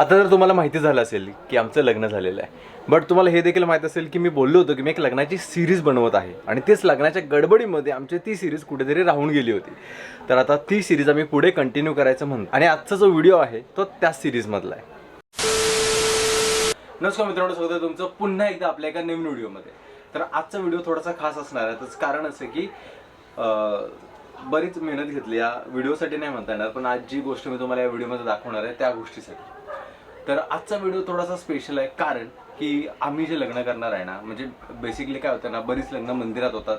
आता जर तुम्हाला माहिती झालं असेल की आमचं लग्न झालेलं आहे बट तुम्हाला हे देखील माहीत असेल की मी बोललो होतो की मी एक लग्नाची सिरीज बनवत आहे. आणि तेच लग्नाच्या गडबडीमध्ये आमची ती सिरीज कुठेतरी राहून गेली होती. तर आता ती सिरीज आम्ही पुढे कंटिन्यू करायचं म्हणतो. आणि आजचा जो व्हिडिओ आहे तो त्याच सिरीजमधला आहे. नमस्कार मित्रांनो स्वागत आहे तुमचं पुन्हा एकदा आपल्या एका नवीन व्हिडिओमध्ये तर आजचा व्हिडिओ थोडासा खास असणार आहे. त्याचं कारण असं की बरीच मेहनत घेतली. या व्हिडिओसाठी नाही म्हणता येणार पण आज जी गोष्ट मी तुम्हाला या व्हिडिओमध्ये दाखवणार आहे त्या गोष्टीसाठी. तर आजचा व्हिडिओ थोडासा स्पेशल आहे. कारण की आम्ही जे लग्न करणार आहे ना म्हणजे बेसिकली काय होतं ना बरीच लग्न मंदिरात होतात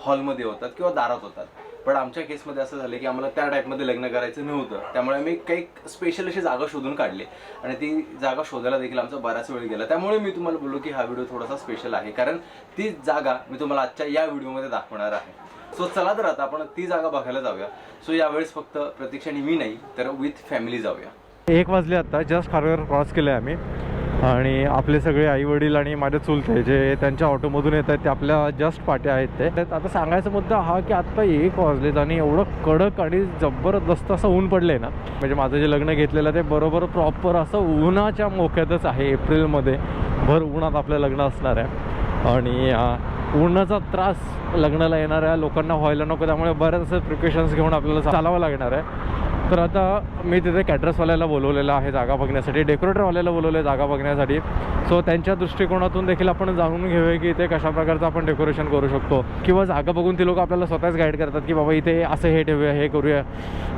हॉलमध्ये होतात किंवा दारात होतात. पण आमच्या केसमध्ये असं झालं की आम्हाला त्या टाईपमध्ये लग्न करायचं नव्हतं. त्यामुळे आम्ही काही स्पेशल अशी जागा शोधून काढली. आणि ती जागा शोधायला देखील आमचा बराच वेळ गेला. त्यामुळे मी तुम्हाला बोललो की हा व्हिडिओ थोडासा स्पेशल आहे. कारण ती जागा मी तुम्हाला आजच्या या व्हिडिओमध्ये दाखवणार आहे. सो चला तर आता आपण ती जागा बघायला जाऊया. सो यावेळेस फक्त प्रतीक्षाने मी नाही तर विथ फॅमिली जाऊया. एक वाजले आता जस्ट खारघर क्रॉस केलं आहे आम्ही. आणि आपले सगळे आई वडील आणि माझे चुलते जे त्यांच्या ऑटोमधून येत आहेत ते आपल्या जस्ट पाट्या आहेत ते. त्यात आता सांगायचा मुद्दा हा की आत्ता एक वाजलेत आणि एवढं कडक आणि जबरदस्त असं ऊन पडलं आहे ना. म्हणजे माझं जे लग्न घेतलेलं ते बरोबर प्रॉपर असं उन्हाच्या मोक्यातच आहे एप्रिलमध्ये. भर उन्हात आपलं लग्न असणार आहे. आणि उन्हाचा त्रास लग्नाला येणाऱ्या लोकांना व्हायला नको त्यामुळे बऱ्याच असं प्रिकॉशन्स घेऊन आपल्याला चालावं लागणार आहे. तर आता मी तिथे कॅटरसवाल्याला बोलवलेलं आहे जागा बघण्यासाठी डेकोरेटरवाल्याला बोलवलं आहे जागा बघण्यासाठी. सो त्यांच्या दृष्टिकोनातून देखील आपण जाणून घेऊया की इथे कशा प्रकारचं आपण डेकोरेशन करू शकतो. किंवा जागा बघून ती लोक आपल्याला स्वतःच गाईड करतात की बाबा इथे असं हे ठेवूया हे करूया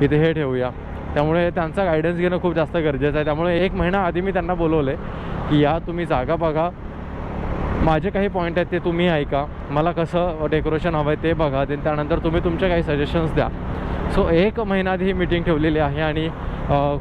इथे हे ठेवूया. त्यामुळे त्यांचा गायडन्स घेणं खूप जास्त गरजेचं आहे. त्यामुळे एक महिना आधी मी त्यांना बोलवलं आहे की या तुम्ही जागा बघा माझे काही पॉईंट आहेत ते तुम्ही ऐका. मला कसं डेकोरेशन हवं आहे ते बघा. देन त्यानंतर तुम्ही तुमचे काही सजेशन्स द्या. सो एक महिना आधी ही मीटिंग ठेवलेली आहे आणि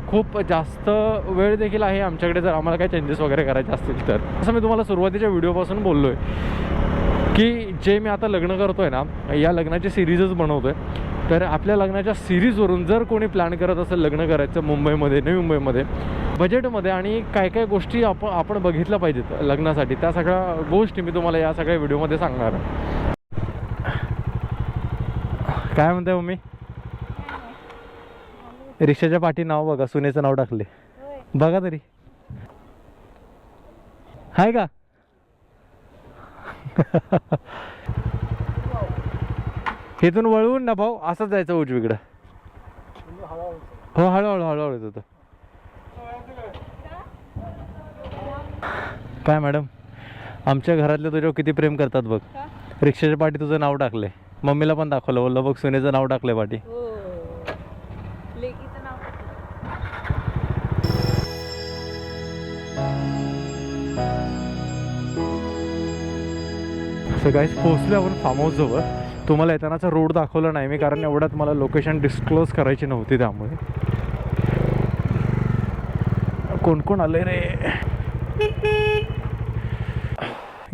खूप जास्त वेळ देखील आहे आमच्याकडे जर आम्हाला काही चेंजेस वगैरे करायचे असतील तर. असं मी तुम्हाला सुरुवातीच्या व्हिडिओपासून बोललो आहे की जे मी आता लग्न करतो आहे ना या लग्नाची सिरीजच बनवतो आहे तर आपल्या लग्नाच्या सिरीजवरून जर कोणी प्लॅन करत असेल लग्न करायचं मुंबईमध्ये नवी मुंबईमध्ये बजेटमध्ये आणि काय काय गोष्टी आपण आपण बघितल्या पाहिजेत लग्नासाठी. त्या सगळ्या गोष्टी मी तुम्हाला या सगळ्या व्हिडिओमध्ये सांगणार काय म्हणताय मम्मी? रिक्षाच्या पाठी नाव बघा सुनेचं नाव टाकले. बघा तरी. हाय का? इथून वळवून ना भाऊ असंच जायचं उजवीकडं. हो हळूहळू हळूहळू येत होतं काय मॅडम? आमच्या घरातले तुझ्यावर किती प्रेम करतात बघ. रिक्षाच्या पाठी तुझं नाव टाकलंय. मम्मीला पण दाखवलं बोललं बघ सुनेचं नाव टाकलंय पाठी. हो. लेकीचं नाव सो गाईज पोहोचलो आपण फार्म हाऊस जवळ. तुम्हाला येतानाचा रोड दाखवला नाही मी कारण एवढ्यात मला लोकेशन डिस्क्लोज करायची नव्हती त्यामुळे. कोण कोण आले रे?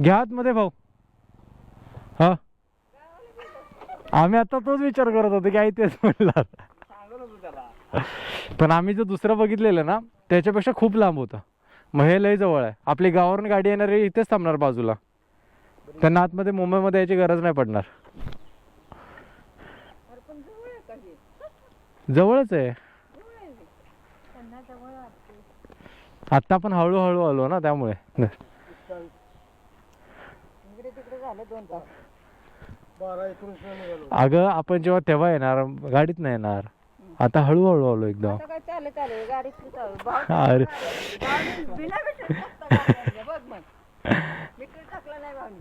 घ्या आतमध्ये भाऊ. हा. आम्ही आता तोच विचार करत होतो की आई तेच म्हणला पण आम्ही जो दुसरं बघितलेलं ना त्याच्यापेक्षा खूप लांब होतं. मग हे लय जवळ आहे. आपली गावावरून गाडी येणारी इथेच थांबणार बाजूला. त्यांना आतमध्ये मुंबईमध्ये यायची गरज नाही पडणार. जवळच आहे. आत्ता आपण हळूहळू आलो ना त्यामुळे. इकडे तिकडे झालं दोन तास. अगं आपण जेव्हा तेव्हा येणार गाडीत नाही येणार. आता हळूहळू आलो एकदम आता काय चालू अरे. बिना मीटर बघ मग. मीटर टाकला नाही भावनी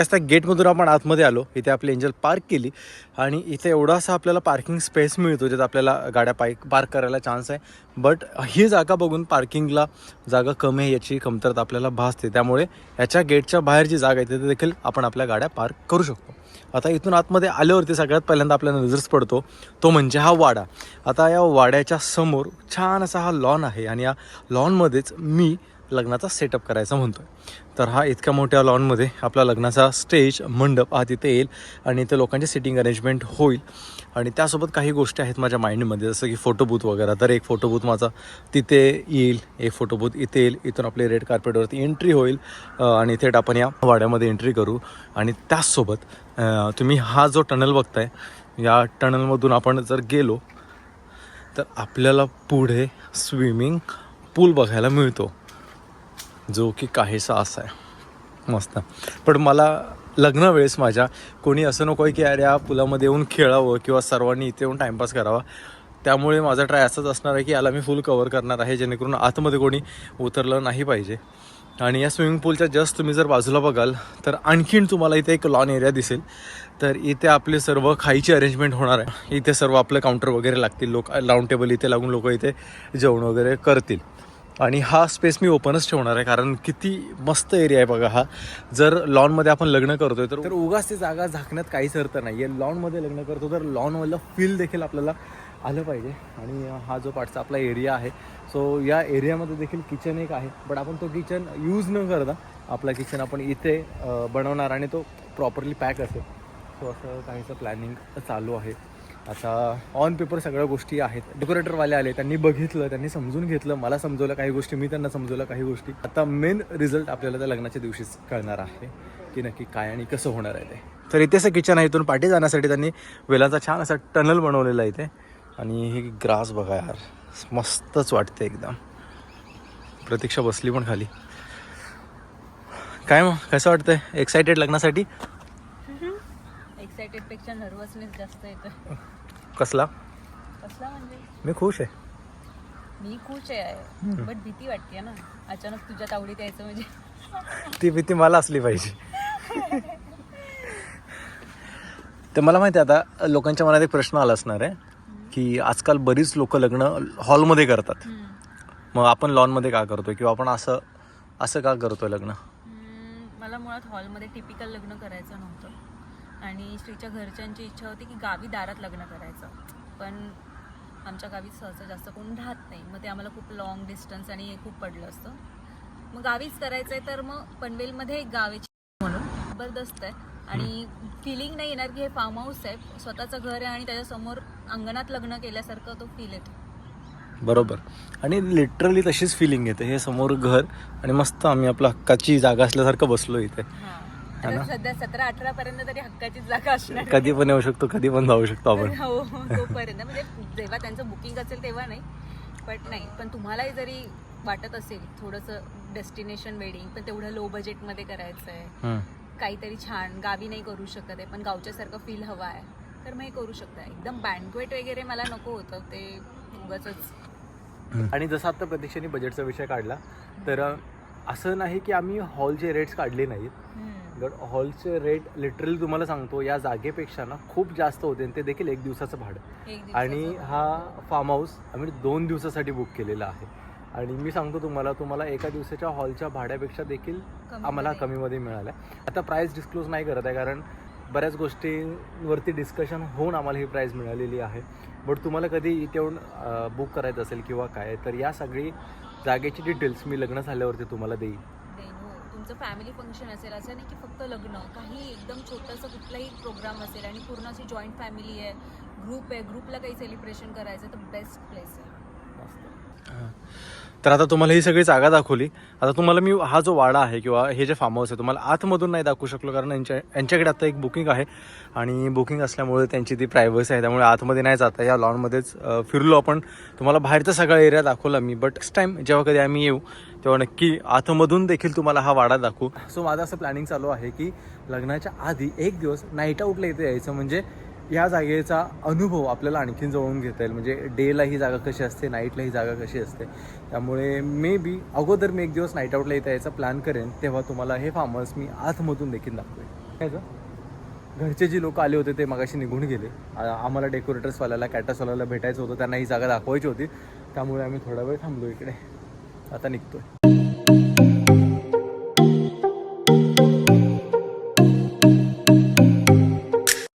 त्या गेटमधून आपण आतमध्ये आलो इथे आपली एंजल पार्क केली आणि इथे एवढासा आपल्याला पार्किंग स्पेस मिळतो ज्यात आपल्याला गाड्या पार्क पार्क करायला चान्स आहे. बट ही जागा बघून पार्किंगला जागा कमी आहे याची कमतरता आपल्याला भासते. त्यामुळे याच्या गेटच्या बाहेर जी जागा आहे तिथे देखील आपण आपल्या गाड्या पार्क करू शकतो. आता इथून आतमध्ये आल्यावरती सगळ्यात पहिल्यांदा आपल्याला नजरच पडतो तो म्हणजे हा वाडा. आता या वाड्याच्या समोर छान असा हा लॉन आहे आणि या लॉनमध्येच मी लग्नाचा सेटअप करायचा म्हणतो तर हा इतक्या मोठ्या लॉनमध्ये आपला लग्नाचा स्टेज मंडप हा तिथे येईल आणि इथे लोकांचे सिटिंग अरेंजमेंट होईल. आणि त्यासोबत काही गोष्टी आहेत माझ्या माइंडमध्ये जसं की फोटोबूथ वगैरे. तर एक फोटोबूथ माझा तिथे येईल एक फोटोबूथ इथे येईल. इथून आपली रेड कार्पेटवरती एंट्री होईल. आणि थेट आपण या वाड्यामध्ये एंट्री करू. आणि त्याचसोबत तुम्ही हा जो टनल बघताय या टनलमधून आपण जर गेलो तर आपल्याला पुढे स्विमिंग पूल बघायला मिळतो. जो की काहीसा असा आहे. मस्त. पण मला लग्न वेळेस माझ्या कोणी असं नको आहे की अरे या पुलामध्ये येऊन खेळावं किंवा सर्वांनी इथे येऊन टाईमपास करावा. त्यामुळे माझा ट्राय असाच असणार आहे की याला मी फुल कवर करणार आहे जेणेकरून आतमध्ये कोणी उतरलं नाही पाहिजे. आणि या स्विमिंग पूलच्या जस्ट तुम्ही जर बाजूला बघाल तर आणखीन तुम्हाला इथे एक लॉन एरिया दिसेल. तर इथे आपले सर्व खायची अरेंजमेंट होणार आहे. इथे सर्व आपलं काउंटर वगैरे लागतील लोक लाऊन टेबल इथे लागून लोक इथे जेवण वगैरे करतील. आणि हा स्पेस मी ओपनच ठेवणार आहे कारण किती मस्त एरिया आहे बघा हा. जर लॉनमध्ये आपण लग्न करतोय तर तर उगाच ती जागा झाकण्यात काहीच अर्थ नाही आहे लॉनमध्ये लग्न करतो तर लॉनमधलं फील देखील आपल्याला आलं पाहिजे. आणि हा जो पाठचा आपला एरिया आहे सो या एरियामध्ये देखील किचन एक आहे. बट आपण तो किचन यूज न करता आपला किचन आपण इथे बनवणार आणि तो प्रॉपरली पॅक असेल. सो असं काहीचं प्लॅनिंग चालू आहे. आता ऑन पेपर सगळ्या गोष्टी आहेत. डेकोरेटरवाले आले त्यांनी बघितलं त्यांनी समजून घेतलं मला समजवलं काही गोष्टी मी त्यांना समजवलं काही गोष्टी. आता मेन रिझल्ट आपल्याला त्या लग्नाच्या दिवशीच कळणार आहे की नक्की काय आणि कसं होणार आहे ते. तर इथे असं किचन आहे इथून पाठी जाण्यासाठी त्यांनी वेलाचा छान असा टनल बनवलेला आहे इथे. आणि हे ग्रास बघा यार मस्तच वाटते एकदम. प्रतीक्षा बसली पण खाली. काय मग कसं वाटतंय? एक्सायटेड लग्नासाठी? एक्सायटेडपेक्षा नर्वसनेस जास्त येतं. कसला? कसला म्हणजे? मी खुश आहे. मी खुश आहे बट भीती वाटते ना. अचानक तुझ्या तावडीत यायचं म्हणजे. ती भीती मला असली पाहिजे. तर मला माहिती आहे आता लोकांच्या मनात एक प्रश्न आला असणार आहे की आजकाल बरीच लोक लग्न हॉलमध्ये करतात. मग आपण लॉनमध्ये का करतोय? किंवा आपण असं असं का करतोय लग्न? मला मुळात हॉलमध्ये टिपिकल लग्न करायचं नव्हतं. आणि श्रीच्या घरच्यांची इच्छा होती की गावी दारात लग्न करायचं. पण आमच्या गावी सहसा जास्त कोण राहत नाही. मग ते आम्हाला खूप लॉंग डिस्टन्स आणि हे खूप पडलं असतं. मग गावीच करायचं आहे तर मग पनवेलमध्ये एक गावाची म्हणून जबरदस्त आहे. आणि फिलिंग नाही येणार की हे फार्म हाऊस आहे. स्वतःचं घर आहे आणि त्याच्यासमोर अंगणात लग्न केल्यासारखं तो फील येतो. बरोबर. आणि लिटरली तशीच फिलिंग येते. हे समोर घर आणि मस्त आम्ही आपल्या हक्काची जागा असल्यासारखं बसलो इथे. हा ना? सध्या सतरा अठरा पर्यंत तरी हक्काचीच जागा असणार आहे. कधी पण येऊ शकतो कधी पण जाऊ शकतो आपण. हो तोपर्यंत. म्हणजे जेव्हा त्यांचं बुकिंग असेल तेव्हा नाही बट नाही. पण तुम्हालाही जरी वाटत असेल थोडंसं डेस्टिनेशन वेडिंग पण तेवढं लो बजेटमध्ये करायचं आहे. काहीतरी छान गावी नाही करू शकत आहे पण गावच्यासारखं फील हवा आहे तर मग हे करू शकता. एकदम बँडक्वेट वगैरे मला नको होतं ते उगाच आणि जसं आता प्रतीक्षेने बजेटचा विषय काढला तर असं नाही की आम्ही हॉलचे रेट्स काढले नाहीत. तर हॉलचे रेट लिटरली तुम्हाला सांगतो या जागेपेक्षा ना खूप जास्त होते आणि ते देखील एक दिवसाचं भाडं. आणि. हा फार्म हाऊस आम्ही दोन दिवसासाठी बुक केलेला आहे. आणि मी सांगतो तुम्हाला तुम्हाला एका दिवसाच्या हॉलच्या भाड्यापेक्षा देखील. आम्हाला कमीमध्ये मिळालं आता प्राईस डिस्क्लोज नाही करत आहे कारण बऱ्याच गोष्टींवरती डिस्कशन होऊन आम्हाला ही प्राईस मिळालेली आहे. बट तुम्हाला कधी इथे येऊन बुक करायचं असेल किंवा काय तर या सगळी जागेची डिटेल्स मी लग्न झाल्यावरती तुम्हाला देईन. देन हो. तुमचं फॅमिली फंक्शन असेल असं नाही की फक्त लग्न. काही एकदम छोटंसं कुठलाही प्रोग्राम असेल आणि पूर्ण अशी जॉईंट फॅमिली आहे ग्रुप आहे ग्रुपला काही सेलिब्रेशन करायचं तर बेस्ट प्लेस आहे. तर आता तुम्हाला ही सगळी जागा दाखवली. आता तुम्हाला मी हा जो वाडा आहे किंवा हे जे फार्म हाऊस आहे तुम्हाला आतमधून नाही दाखवू शकलो कारण यांच्या यांच्याकडे आता एक बुकिंग आहे. आणि बुकिंग असल्यामुळे त्यांची ती प्रायव्हसी आहे त्यामुळे आतमध्ये नाही जाता या लॉनमध्येच फिरलो आपण. तुम्हाला बाहेरचा सगळा एरिया दाखवला मी बट नेक्स्ट टाईम जेव्हा कधी आम्ही येऊ तेव्हा नक्की आतमधून देखील तुम्हाला हा वाडा दाखवू. सो माझं असं प्लॅनिंग चालू आहे की लग्नाच्या आधी एक दिवस नाईट आऊटला इथे यायचं म्हणजे या जागेचा अनुभव आपल्याला आणखीन जवळून घेता येईल. म्हणजे डेला ही जागा कशी असते नाईटला ही जागा कशी असते. त्यामुळे मे बी अगोदर मी एक दिवस नाईट आऊटला इथं यायचा प्लॅन करेन तेव्हा तुम्हाला हे फार्म हाऊस मी आतमधून देखील दाखवेन. काय गं? घरचे जी लोक आले होते ते मगाशी निघून गेले. आम्हाला डेकोरेटर्सवाल्याला कॅटर्सवाल्याला भेटायचं होतं त्यांना ही जागा दाखवायची होती. त्यामुळे आम्ही थोडा वेळ थांबलो इकडे. आता निघतोय.